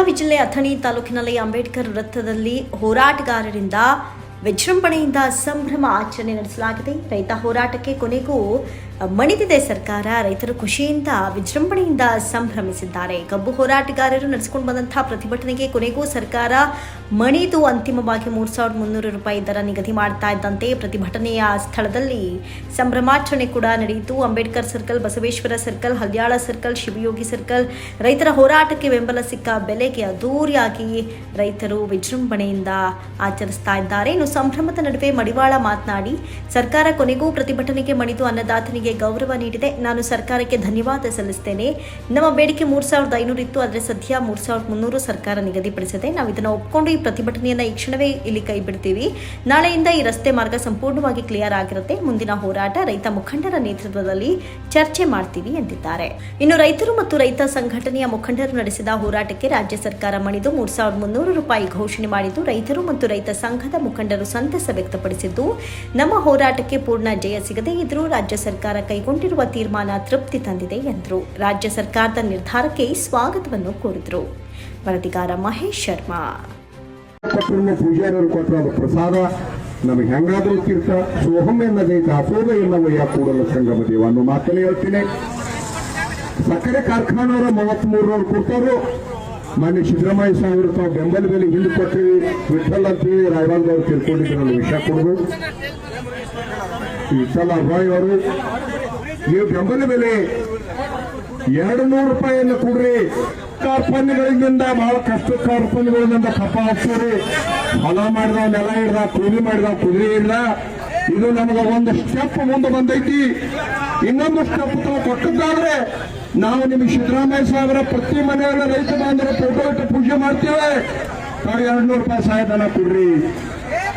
ಬೆಳಗಾವಿ ಜಿಲ್ಲೆ ಅಥಣಿ ತಾಲೂಕಿನಲ್ಲಿ ಅಂಬೇಡ್ಕರ್ ವೃತ್ತದಲ್ಲಿ ಹೋರಾಟಗಾರರಿಂದ ವಿಜೃಂಭಣೆಯಿಂದ ಸಂಭ್ರಮ ಆಚರಣೆ ನಡೆಸಲಾಗಿದೆ. ರೈತ ಹೋರಾಟಕ್ಕೆ ಕೊನೆಗೂ ಮಣಿದಿದೆ ಸರ್ಕಾರ. ರೈತರು ಖುಷಿಯಿಂದ ವಿಜೃಂಭಣೆಯಿಂದ ಸಂಭ್ರಮಿಸಿದ್ದಾರೆ. ಕಬ್ಬು ಹೋರಾಟಗಾರರು ನಡೆಸಿಕೊಂಡು ಬಂದಂತಹ ಪ್ರತಿಭಟನೆಗೆ ಕೊನೆಗೂ ಸರ್ಕಾರ ಮಣಿದು ಅಂತಿಮವಾಗಿ ಮೂರು ಸಾವಿರದ ಮುನ್ನೂರು ರೂಪಾಯಿ ದರ ನಿಗದಿ ಮಾಡ್ತಾ ಇದ್ದಂತೆ ಪ್ರತಿಭಟನೆಯ ಸ್ಥಳದಲ್ಲಿ ಸಂಭ್ರಮಾಚರಣೆ ಕೂಡ ನಡೆಯಿತು. Ambedkar circle, Basaveshwara circle, Haliyal circle, Shivayogi circle ರೈತರ ಹೋರಾಟಕ್ಕೆ ಬೆಂಬಲ ಸಿಕ್ಕ ಬೆಲೆಗೆ ಅದ್ದೂರಿಯಾಗಿ ರೈತರು ವಿಜೃಂಭಣೆಯಿಂದ ಆಚರಿಸ್ತಾ ಇದ್ದಾರೆ. ಇನ್ನು ಸಂಭ್ರಮದ ನಡುವೆ ಮಡಿವಾಳ ಮಾತನಾಡಿ, ಸರ್ಕಾರ ಕೊನೆಗೂ ಪ್ರತಿಭಟನೆಗೆ ಮಣಿದು ಅನ್ನದಾತನಿಗೆ ಗೌರವ ನೀಡಿದೆ. ನಾನು ಸರ್ಕಾರಕ್ಕೆ ಧನ್ಯವಾದ ಸಲ್ಲಿಸ್ತೇನೆ. ನಮ್ಮ ಬೇಡಿಕೆ ಮೂರು ಸಾವಿರದ ಐನೂರು ಇತ್ತು, ಆದರೆ ಸದ್ಯ ಮೂರು ಸಾವಿರದ ಮುನ್ನೂರು ಸರ್ಕಾರ ನಿಗದಿಪಡಿಸಿದೆ. ನಾವು ಇದನ್ನು ಒಪ್ಪಿಕೊಂಡು ಈ ಪ್ರತಿಭಟನೆಯನ್ನು ಈ ಕ್ಷಣವೇ ಇಲ್ಲಿ ಕೈ ಬಿಡ್ತೀವಿ. ನಾಳೆಯಿಂದ ಈ ರಸ್ತೆ ಮಾರ್ಗ ಸಂಪೂರ್ಣವಾಗಿ ಕ್ಲಿಯರ್ ಆಗಿರುತ್ತೆ. ಮುಂದಿನ ಹೋರಾಟ ರೈತ ಮುಖಂಡರ ನೇತೃತ್ವದಲ್ಲಿ ಚರ್ಚೆ ಮಾಡ್ತೀವಿ ಎಂದಿದ್ದಾರೆ. ಇನ್ನು ರೈತರು ಮತ್ತು ರೈತ ಸಂಘಟನೆಯ ಮುಖಂಡರು ನಡೆಸಿದ ಹೋರಾಟಕ್ಕೆ ರಾಜ್ಯ ಸರ್ಕಾರ ಮಣಿದು ಮೂರು ಸಾವಿರದ ಮುನ್ನೂರು ರೂಪಾಯಿ ಘೋಷಣೆ ಮಾಡಿದ್ದು, ರೈತರು ಮತ್ತು ರೈತ ಸಂಘದ ಮುಖಂಡರು ಸಂತಸ ವ್ಯಕ್ತಪಡಿಸಿದ್ದು, ನಮ್ಮ ಹೋರಾಟಕ್ಕೆ ಪೂರ್ಣ ಜಯ ಸಿಗದೇ ಇದ್ರೂ ರಾಜ್ಯ ಸರ್ಕಾರ ಕೈಗೊಂಡಿರುವ ತೀರ್ಮಾನ ತೃಪ್ತಿ ತಂದಿದೆ ಎಂದರು. ರಾಜ್ಯ ಸರ್ಕಾರದ ನಿರ್ಧಾರಕ್ಕೆ ಸ್ವಾಗತವನ್ನು ಕೋರಿದರು. ವರದಿಗಾರ ಮಹೇಶ್ ಶರ್ಮಾ. ಪ್ರಸಾದ. ನಮಗೆ ಹೆಂಗಾದ್ರೂ ತೀರ್ಥ. ಸೋಹಂ ಎನ್ನದೈತೆ ಅಪೂರ್ವ ಎನ್ನವಯ್ಯ ಕೂಡಲ ಸಂಗಮ ದೇವ ಅನ್ನೋ ಮಾತನ್ನೇ ಹೇಳ್ತೀನಿ. ಸಕ್ಕರೆ ಕಾರ್ಖಾನೆಯವರ ಮೂವತ್ಮೂರರವ್ರು ಕೊಟ್ಟರು ಮಾನ್ಯ ಸಿದ್ದರಾಮಯ್ಯ ಸಾಹೇಬರು ತಾವು ಬೆಂಬಲ ಬೆಲೆ ಹಿಂದೆ ಕೊಟ್ಟಿವಿ ವಿಠಲ್ ಅಂತೇಳಿ ಅವರು ತಿಳ್ಕೊಂಡಿದ್ರು ನನ್ನ ವಿಷಯ ಕೊಡೋದು. ವಿಠಲ್ ಅಭಾಯ್ ಅವರು, ನೀವು ಬೆಂಬಲ ಬೆಲೆ ಎರಡು ನೂರು ರೂಪಾಯಿಯನ್ನು ಕೊಡ್ರಿ. ಕಾರ್ಪಣ್ಯಗಳಿಂದ ಬಹಳ ಕಷ್ಟ ಕಾರ್ಪಣ್ಯಗಳಿಂದ ಕಪ್ಪ ಹಾಕ್ತೀರಿ ಹೊಲ ಮಾಡಿದ, ನೆಲ ಹಿಡ್ದ, ಕೂಲಿ ಮಾಡಿದ, ಕುದುರೆ ಹಿಡ್ದ ಇದು ನಮಗೆ ಒಂದು ಸ್ಟೆಪ್ ಮುಂದೆ ಬಂದೈತಿ. ಇನ್ನೊಂದು ಸ್ಟೆಪ್ ಕೊಟ್ಟದ್ದಾದ್ರೆ ನಾವು ನಿಮಗೆ ಸಿದ್ದರಾಮಯ್ಯ ಸಾಹೇಬರ ಪ್ರತಿ ಮನೆಯಲ್ಲ ರೈತ ಬಾಂಧವ ಫೋಟೋ ಇಟ್ಟು ಪೂಜೆ ಮಾಡ್ತೇವೆ. ತಾವು ಎರಡು ನೂರು ರೂಪಾಯಿ ಸಹಾಯಧನ ಕೊಡ್ರಿ.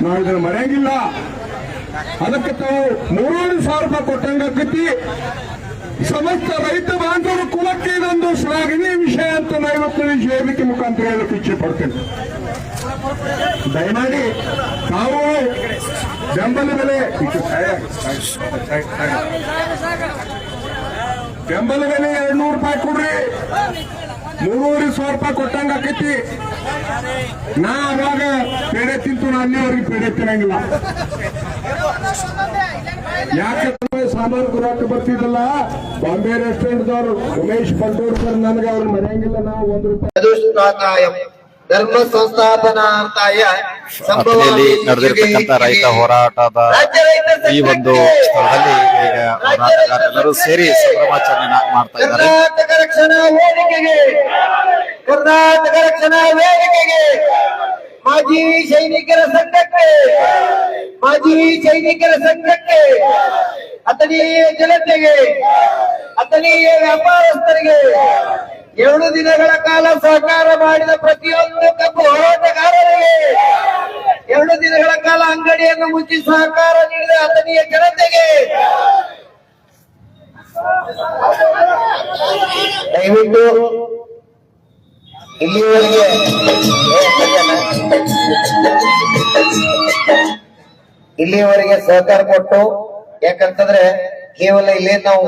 ನಾವು ಇದನ್ನ ಮರೆಯಂಗಿಲ್ಲ ಅದಕ್ಕೆ ತಾವು ಮೂರೂವರೆ ಸಾವಿರ ರೂಪಾಯಿ ಕೊಟ್ಟಂಗಾಕತಿ ಸಮಸ್ತ ರೈತ ಬಾಂಧವರ ಕುಲಕ್ಕೆ ಇದೊಂದು ಶ್ಲಾಘನೀಯ ವಿಷಯ ಅಂತ ನಾನು ಇವತ್ತು ವೇದಿಕೆ ಮುಖಾಂತರ ಹೇಳಕ್ಕೆ ಇಚ್ಛೆ ಪಡ್ತೇನೆ ದಯಮಾಡಿ ತಾವು ಬೆಂಬಲ ಬೆಲೆ ಬೆಂಬಲ ಬೆಲೆ ಎರಡ್ ನೂರು ರೂಪಾಯಿ ಕೊಡ್ರಿ. ಮೂರುವರೆ ಸಾವಿರ ರೂಪಾಯಿ ಕೊಟ್ಟಂಗ ಆಕೈತಿ. ನಾ ಅವಾಗ ಪೇಡೆ ತಿಂತು, ನಾ ಅಲ್ಲಿವರೆಗೆ ಪೇಡೆ ತಿನ್ನಂಗಿಲ್ಲ. ಯಾಕೆ ಸಾಮಾನು ಗುರಾಟ ಬರ್ತಿದ್ದಲ್ಲ? ಬಾಂಬೆ ರೆಸ್ಟೋರೆಂಟ್ದವ್ರು ಉಮೇಶ್ ಪಂಡೋರ್ಕರ್ ನನಗೆ ಅವ್ರು ಮರೆಯಂಗಿಲ್ಲ ನಾವು ಒಂದು ರೂಪಾಯಿ ಧರ್ಮ ಸಂಸ್ಥಾಪನಾರ್ಥಾಯ ಅಥಣಿಯಲ್ಲಿ ನಡೆದಿರತಕ್ಕಂತ ರೈತ ಹೋರಾಟದ ಈ ಒಂದು ಸ್ಥಳದಲ್ಲಿ ಈಗ ಹೋರಾಟಗಾರರೆಲ್ಲರೂ ಸೇರಿ ಸಂಭ್ರಮಾಚರಣೆ ಮಾಡ್ತಾ ಇದ್ದಾರೆ. ಕರ್ನಾಟಕ ರಕ್ಷಣಾ ವೇದಿಕೆಗೆ ಕರ್ನಾಟಕ ರಕ್ಷಣಾ ವೇದಿಕೆಗೆ ಮಾಜಿ ಸೈನಿಕರ ಸಂಘಕ್ಕೆ ಮಾಜಿ ಸೈನಿಕರ ಸಂಘಕ್ಕೆ ಅತನೀಯ ಜನತೆಗೆ ಅತನೀಯ ವ್ಯಾಪಾರಸ್ಥರಿಗೆ ಎರಡು ದಿನಗಳ ಕಾಲ ಸಹಕಾರ ಮಾಡಿದ ಪ್ರತಿಯೊಂದು ಕಬ್ಬು ಹೋರಾಟಗಾರರಿಗೆ ಎರಡು ದಿನಗಳ ಕಾಲ ಅಂಗಡಿಯನ್ನು ಮುಚ್ಚಿ ಸಹಕಾರ ನೀಡಿದ ಅಥಣಿಯ ಜನತೆಗೆ. ದಯವಿಟ್ಟು ಇಲ್ಲಿವರೆಗೆ ಇಲ್ಲಿವರೆಗೆ ಸಹಕಾರ ಕೊಟ್ಟು, ಯಾಕಂತಂದ್ರೆ ಕೇವಲ ಇಲ್ಲೇ ನಾವು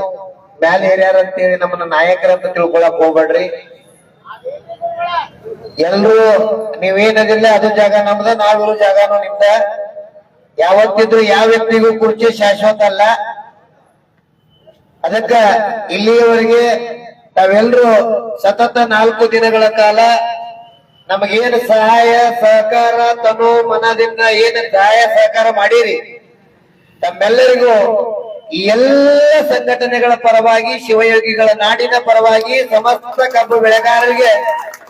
ಮ್ಯಾಲ ಏರ್ಯಾರ ಅಂತೇಳಿ ನಮ್ಮನ್ನ ನಾಯಕರಂತ ತಿಳ್ಕೊಳಕ್ ಹೋಗ್ಬೇಡ್ರಿ. ಎಲ್ರು ನೀವೇನದಿಲ್ಲ ಅದು ಜಾಗ ನಮ್ದ, ನಾವಿರೋ ಜಾಗನೂ ನಿಮ್ದ. ಯಾವತ್ತಿದ್ರು ಯಾವ ವ್ಯಕ್ತಿಗೂ ಕುರ್ಚಿ ಶಾಶ್ವತ ಅಲ್ಲ. ಅದಕ್ಕ ಇಲ್ಲಿಯವರೆಗೆ ತಾವೆಲ್ಲರೂ ಸತತ ನಾಲ್ಕು ದಿನಗಳ ಕಾಲ ನಮಗೇನು ಸಹಾಯ, ಸಹಕಾರ, ತನು ಮನದಿಂದ ಏನು ಸಹಾಯ, ಸಹಕಾರ ಮಾಡಿರಿ. ತಮ್ಮೆಲ್ಲರಿಗೂ ಈ ಎಲ್ಲ ಸಂಘಟನೆಗಳ ಪರವಾಗಿ, ಶಿವಯೋಗಿಗಳ ನಾಡಿನ ಪರವಾಗಿ, ಸಮಸ್ತ ಕಬ್ಬು ಬೆಳೆಗಾರರಿಗೆ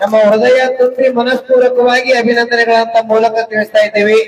ನಮ್ಮ ಹೃದಯ ತುಂಬಿ ಮನಸ್ಪೂರ್ವಕವಾಗಿ ಅಭಿನಂದನೆಗಳಂತ ಮೂಲಕ ತಿಳಿಸ್ತಾ ಇದ್ದೀವಿ.